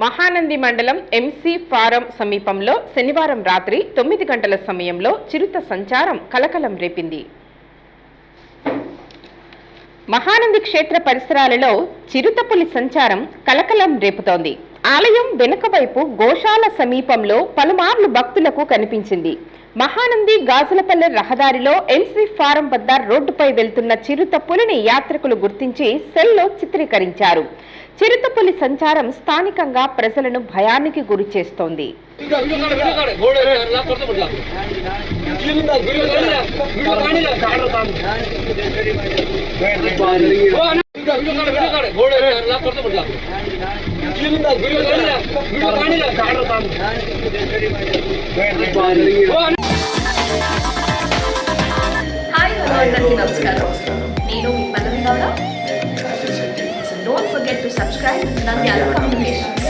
మహానంది మండలం MC form సమీపంలో శనివారం రాత్రి తొమ్మిది గంటల సమయంలో చిరుత సంచారం కలకలం రేపింది. మహానంది క్షేత్ర పరిసరాలలో చిరుతపులి సంచారం కలకలం రేపుతోంది. ఆలయం వెనుక వైపు గోశాల సమీపంలో పలుమార్లు భక్తులకు కనిపించింది. మహానంది గాజులపల్లె రహదారిలో ఎన్సీ ఫారం వద్ద రోడ్డుపై వెళ్తున్న చిరుత పులిని యాత్రికులు గుర్తించి సెల్లో చిత్రీకరించారు. చిరుతపులి సంచారం స్థానికంగా ప్రజలను భయానికి గురి చేస్తోంది. హాయ్ నమస్కారం. subscribe and to Nandyal Communications.